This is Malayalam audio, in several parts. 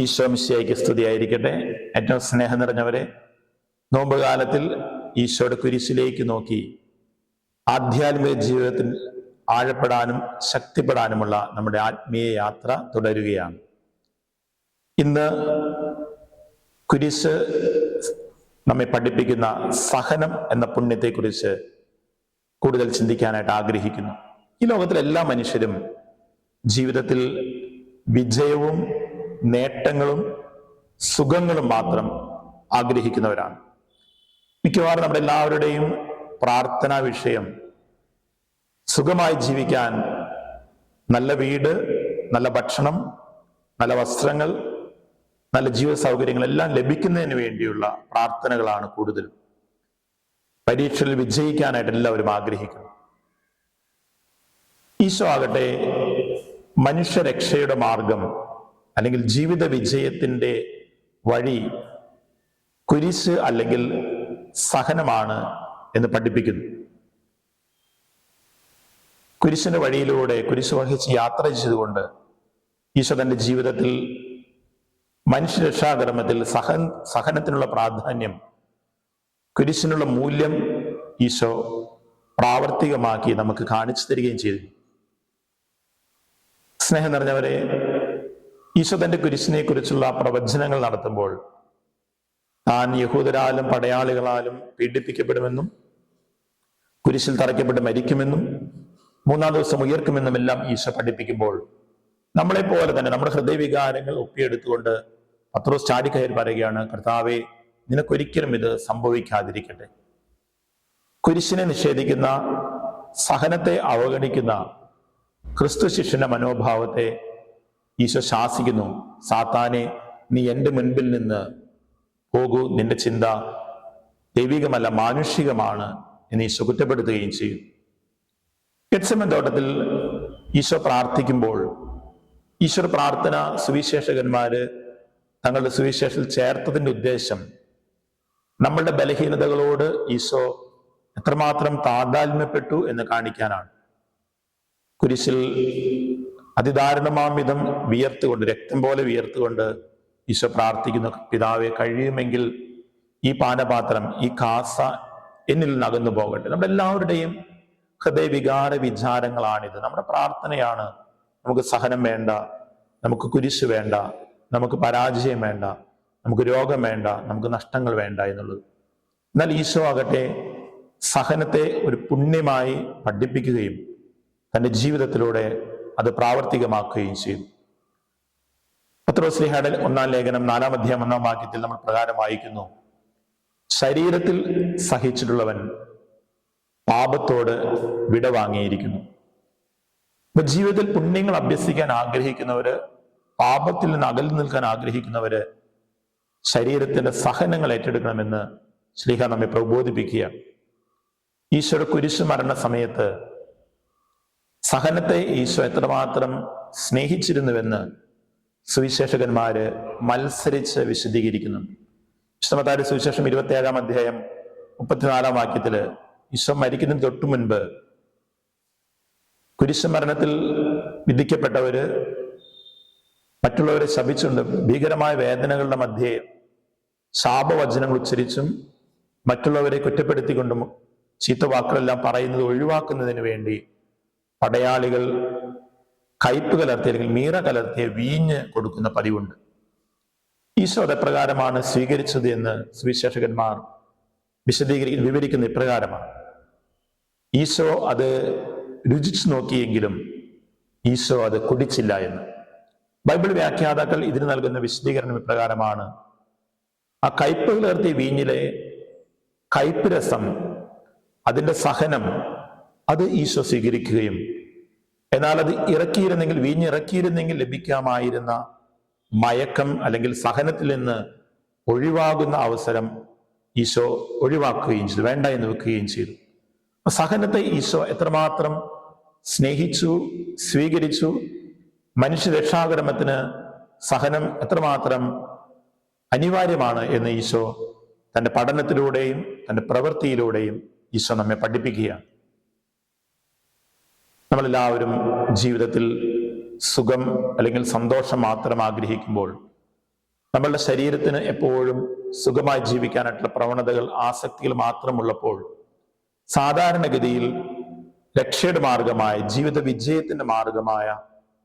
ഈശോ മിശിയായിക്ക് സ്തുതിയായിരിക്കട്ടെ. ഏറ്റവും സ്നേഹം നിറഞ്ഞവരെ നോമ്പ് കാലത്തിൽ ഈശോയുടെ കുരിശിലേക്ക് നോക്കി ആധ്യാത്മിക ജീവിതത്തിൽ ആഴപ്പെടാനും ശക്തിപ്പെടാനുമുള്ള നമ്മുടെ ആത്മീയ യാത്ര തുടരുകയാണ്. ഇന്ന് കുരിശ് നമ്മെ പഠിപ്പിക്കുന്ന സഹനം എന്ന പുണ്യത്തെക്കുറിച്ച് കൂടുതൽ ചിന്തിക്കാനായിട്ട് ആഗ്രഹിക്കുന്നു. ഈ ലോകത്തിലെ എല്ലാ മനുഷ്യരും ജീവിതത്തിൽ വിജയവും നേട്ടങ്ങളും സുഖങ്ങളും മാത്രം ആഗ്രഹിക്കുന്നവരാണ്. മിക്കവാറും നമ്മുടെ എല്ലാവരുടെയും പ്രാർത്ഥനാ വിഷയം സുഖമായി ജീവിക്കാൻ നല്ല വീട് നല്ല ഭക്ഷണം നല്ല വസ്ത്രങ്ങൾ നല്ല ജീവിത സൗകര്യങ്ങളെല്ലാം ലഭിക്കുന്നതിന് വേണ്ടിയുള്ള പ്രാർത്ഥനകളാണ് കൂടുതലും. പരീക്ഷയിൽ വിജയിക്കാനായിട്ട് എല്ലാവരും ആഗ്രഹിക്കുന്നു. ഈശോ ആകട്ടെ മനുഷ്യരക്ഷയുടെ മാർഗം അല്ലെങ്കിൽ ജീവിത വിജയത്തിന്റെ വഴി കുരിശ് അല്ലെങ്കിൽ സഹനമാണ് എന്ന് പഠിപ്പിക്കുന്നു. കുരിശിന്റെ വഴിയിലൂടെ കുരിശ് വഹിച്ച് യാത്ര ചെയ്തുകൊണ്ട് ഈശോ തന്റെ ജീവിതത്തിൽ മനുഷ്യരക്ഷാകർമ്മത്തിൽ സഹൻ സഹനത്തിനുള്ള പ്രാധാന്യം കുരിശിനുള്ള മൂല്യം ഈശോ പ്രാവർത്തികമാക്കി നമുക്ക് കാണിച്ചു തരികയും ചെയ്തു. സ്നേഹം നിറഞ്ഞവരെ ഈശോ തന്റെ കുരിശിനെ കുറിച്ചുള്ള പ്രവചനങ്ങൾ നടത്തുമ്പോൾ താൻ യഹൂദരാലും പടയാളികളാലും പീഡിപ്പിക്കപ്പെടുമെന്നും കുരിശിൽ തറയ്ക്കപ്പെട്ട് മരിക്കുമെന്നും മൂന്നാം ദിവസം ഉയർക്കുമെന്നും എല്ലാം ഈശോ പഠിപ്പിക്കുമ്പോൾ നമ്മളെ പോലെ തന്നെ നമ്മുടെ ഹൃദയവികാരങ്ങൾ ഒപ്പിയെടുത്തുകൊണ്ട് പത്രോസ് ചാടിക്കയർ പറയുകയാണ് കർത്താവെ നിനക്കൊരിക്കലും ഇത് സംഭവിക്കാതിരിക്കട്ടെ. കുരിശിനെ നിഷേധിക്കുന്ന സഹനത്തെ അവഗണിക്കുന്ന ക്രിസ്തു ശിഷ്യന്റെ മനോഭാവത്തെ ഈശോ ശാസിക്കുന്നു. സാത്താനെ നീ എന്റെ മുൻപിൽ നിന്ന് പോകൂ. നിന്റെ ചിന്ത ദൈവികമല്ല മാനുഷികമാണ് എന്ന് ഈശോ കുറ്റപ്പെടുത്തുകയും ചെയ്യും. ഗെത്സമൻ തോട്ടത്തിൽ ഈശോ പ്രാർത്ഥിക്കുമ്പോൾ ഈശ്വര പ്രാർത്ഥന സുവിശേഷകന്മാര് തങ്ങളുടെ സുവിശേഷത്തിൽ ചേർത്തതിന്റെ ഉദ്ദേശം നമ്മളുടെ ബലഹീനതകളോട് ഈശോ എത്രമാത്രം താതാത്മ്യപ്പെട്ടു എന്ന് കാണിക്കാനാണ്. കുരിശിൽ അതിദാരുണമാം വിധം വിയർത്തുകൊണ്ട് രക്തം പോലെ വിയർത്തുകൊണ്ട് ഈശോ പ്രാർത്ഥിക്കുന്ന. പിതാവെ കഴിയുമെങ്കിൽ ഈ പാനപാത്രം ഈ കാസ എന്നിൽ നകന്നു പോകട്ടെ. നമ്മുടെ എല്ലാവരുടെയും ഹൃദയവികാര വിചാരങ്ങളാണിത്. നമ്മുടെ പ്രാർത്ഥനയാണ് നമുക്ക് സഹനം വേണ്ട നമുക്ക് കുരിശ് വേണ്ട നമുക്ക് പരാജയം വേണ്ട നമുക്ക് രോഗം വേണ്ട നമുക്ക് നഷ്ടങ്ങൾ വേണ്ട എന്നുള്ളത്. എന്നാൽ ഈശോ ആകട്ടെ സഹനത്തെ ഒരു പുണ്യമായി പഠിപ്പിക്കുകയും തന്റെ ജീവിതത്തിലൂടെ അത് പ്രാവർത്തികമാക്കുകയും ചെയ്തു. പത്രോസ്ലിഹയുടെ ഒന്നാം ലേഖനം നാലാം അധ്യായം ഒന്നാം വാക്യത്തിൽ നമ്മൾ പ്രകാരം വായിക്കുന്നു. ശരീരത്തിൽ സഹിച്ചിട്ടുള്ളവൻ പാപത്തോട് വിടവാങ്ങിയിരിക്കുന്നു ഇപ്പൊ ജീവിതത്തിൽ പുണ്യങ്ങൾ അഭ്യസിക്കാൻ ആഗ്രഹിക്കുന്നവര് പാപത്തിൽ നിന്ന് അകന്നു നിൽക്കാൻ ആഗ്രഹിക്കുന്നവര് ശരീരത്തിന്റെ സഹനങ്ങൾ ഏറ്റെടുക്കണമെന്ന് ശ്രീഹ നമ്മെ പ്രബോധിപ്പിക്കുക ഈശ്വര കുരിശു മരണ സമയത്ത് സഹനത്തെ ഈശോ എത്രമാത്രം സ്നേഹിച്ചിരുന്നുവെന്ന് സുവിശേഷകന്മാര് മത്സരിച്ച് വിശദീകരിക്കുന്നുണ്ട് വിശ്വമത്താരി സുവിശേഷം ഇരുപത്തിയേഴാം അധ്യായം മുപ്പത്തിനാലാം വാക്യത്തിൽ ഈശോ മരിക്കുന്നതിന് തൊട്ടു മുൻപ് കുരിശുമരണത്തിൽ വിധിക്കപ്പെട്ടവര് മറ്റുള്ളവരെ ശപിച്ചുകൊണ്ട് ഭീകരമായ വേദനകളുടെ മധ്യേ ശാപവചനങ്ങൾ ഉച്ചരിച്ചും മറ്റുള്ളവരെ കുറ്റപ്പെടുത്തിക്കൊണ്ടും ചീത്ത വാക്കുകളെല്ലാം പറയുന്നത് ഒഴിവാക്കുന്നതിന് വേണ്ടി പടയാളികൾ കയ്പ് കലർത്തി അല്ലെങ്കിൽ മീറ കലർത്തിയ വീഞ്ഞ് കൊടുക്കുന്ന പതിവുണ്ട്. ഈശോ അതെപ്രകാരമാണ് സ്വീകരിച്ചത് എന്ന് സുവിശേഷകന്മാർ വിശദീകരി വിവരിക്കുന്ന ഇപ്രകാരമാണ്. ഈശോ അത് രുചിച്ചു നോക്കിയെങ്കിലും ഈശോ അത് കുടിച്ചില്ല എന്ന്. ബൈബിൾ വ്യാഖ്യാതാക്കൾ ഇതിന് നൽകുന്ന വിശദീകരണം ഇപ്രകാരമാണ്. ആ കയ്പ് കലർത്തിയ വീഞ്ഞിലെ കയ്പ് രസം അതിന്റെ സഹനം അത് ഈശോ സ്വീകരിക്കുകയും എന്നാൽ അത് ഇറക്കിയിരുന്നെങ്കിൽ വീഞ്ഞിറക്കിയിരുന്നെങ്കിൽ ലഭിക്കാമായിരുന്ന മയക്കം അല്ലെങ്കിൽ സഹനത്തിൽ നിന്ന് ഒഴിവാകുന്ന അവസരം ഈശോ ഒഴിവാക്കുകയും ചെയ്തു വേണ്ട എന്ന് വെക്കുകയും ചെയ്തു. സഹനത്തെ ഈശോ എത്രമാത്രം സ്നേഹിച്ചു സ്വീകരിച്ചു മനുഷ്യ രക്ഷാകരമത്തിന് സഹനം എത്രമാത്രം അനിവാര്യമാണ് എന്ന് ഈശോ തന്റെ പഠനത്തിലൂടെയും തന്റെ പ്രവൃത്തിയിലൂടെയും ഈശോ നമ്മെ പഠിപ്പിക്കുകയാണ്. നമ്മളെല്ലാവരും ജീവിതത്തിൽ സുഖം അല്ലെങ്കിൽ സന്തോഷം മാത്രം ആഗ്രഹിക്കുമ്പോൾ നമ്മളുടെ ശരീരത്തിന് എപ്പോഴും സുഖമായി ജീവിക്കാനായിട്ടുള്ള പ്രവണതകൾ ആസക്തികൾ മാത്രമുള്ളപ്പോൾ സാധാരണഗതിയിൽ രക്ഷയുടെ മാർഗമായ ജീവിത വിജയത്തിന്റെ മാർഗമായ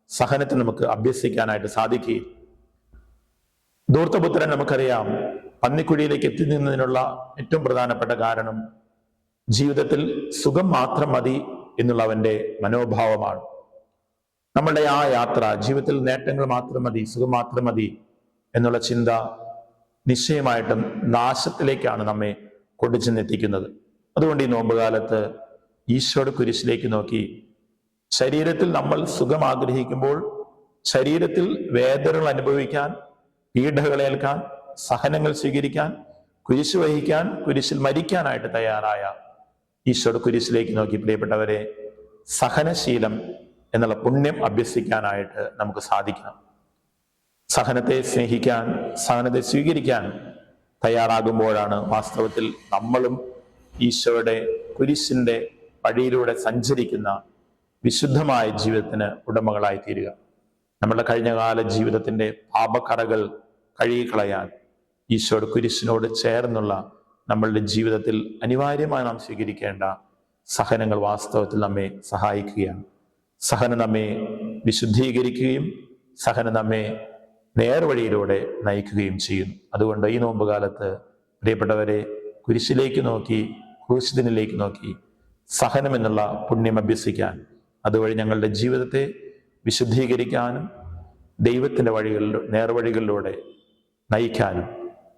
സഹനത്തെ നമുക്ക് അഭ്യസിക്കാനായിട്ട് സാധിക്കുകയും ദൂർത്തപുത്രൻ നമുക്കറിയാം പന്നിക്കുഴിയിലേക്ക് എത്തി നിന്നതിനുള്ള ഏറ്റവും പ്രധാനപ്പെട്ട കാരണം ജീവിതത്തിൽ സുഖം മാത്രം മതി എന്നുള്ള അവന്റെ മനോഭാവമാണ്. നമ്മളുടെ ആ യാത്ര ജീവിതത്തിൽ നേട്ടങ്ങൾ മാത്രം മതി സുഖം മാത്രം മതി എന്നുള്ള ചിന്ത നിശ്ചയമായിട്ടും നാശത്തിലേക്കാണ് നമ്മെ കൊണ്ടു ചെന്നെത്തിക്കുന്നത്. അതുകൊണ്ട് ഈ നോമ്പുകാലത്ത് ഈശോയുടെ കുരിശിലേക്ക് നോക്കി ശരീരത്തിൽ നമ്മൾ സുഖം ആഗ്രഹിക്കുമ്പോൾ ശരീരത്തിൽ വേദനകൾ അനുഭവിക്കാൻ പീഡകളേൽക്കാൻ സഹനങ്ങൾ സ്വീകരിക്കാൻ കുരിശ് വഹിക്കാൻ കുരിശിൽ മരിക്കാനായിട്ട് തയ്യാറായ ഈശോയുടെ കുരിശിലേക്ക് നോക്കി പ്രിയപ്പെട്ടവരെ സഹനശീലം എന്നുള്ള പുണ്യം അഭ്യസിക്കാനായിട്ട് നമുക്ക് സാധിക്കണം. സഹനത്തെ സ്നേഹിക്കാൻ സഹനത്തെ സ്വീകരിക്കാൻ തയ്യാറാകുമ്പോഴാണ് വാസ്തവത്തിൽ നമ്മളും ഈശോയുടെ കുരിശിന്റെ വഴിയിലൂടെ സഞ്ചരിക്കുന്ന വിശുദ്ധമായ ജീവിതത്തിന് ഉടമകളായി തീരുക നമ്മുടെ കഴിഞ്ഞകാല ജീവിതത്തിന്റെ പാപക്കറകൾ കഴുകിക്കളയാൻ ഈശോയുടെ കുരിശിനോട് ചേർന്നുള്ള നമ്മളുടെ ജീവിതത്തിൽ അനിവാര്യമായി നാം സ്വീകരിക്കേണ്ട സഹനങ്ങൾ വാസ്തവത്തിൽ നമ്മെ സഹായിക്കുകയാണ്. സഹനം നമ്മെ വിശുദ്ധീകരിക്കുകയും സഹനം നമ്മെ നേർവഴിയിലൂടെ നയിക്കുകയും ചെയ്യുന്നു. അതുകൊണ്ട് ഈ നോമ്പ് കാലത്ത് പ്രിയപ്പെട്ടവരെ കുരിശിലേക്ക് നോക്കി ക്രൂശിതനിലേക്ക് നോക്കി സഹനം എന്നുള്ള പുണ്യം അഭ്യസിക്കാൻ അതുവഴി ഞങ്ങളുടെ ജീവിതത്തെ വിശുദ്ധീകരിക്കാനും ദൈവത്തിന്റെ വഴികളിലൂടെ നേർവഴികളിലൂടെ നയിക്കാനും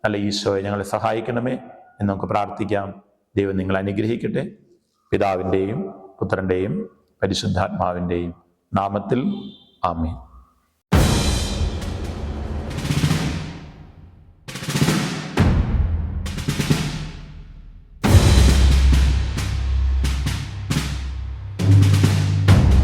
അല്ല ഈശോയെ ഞങ്ങളെ സഹായിക്കണമേ. എന്ന് നമുക്ക് പ്രാർത്ഥിക്കാം. ദൈവം നിങ്ങൾ അനുഗ്രഹിക്കട്ടെ. പിതാവിന്റെയും പുത്രന്റെയും പരിശുദ്ധാത്മാവിന്റെയും നാമത്തിൽ ആമേൻ.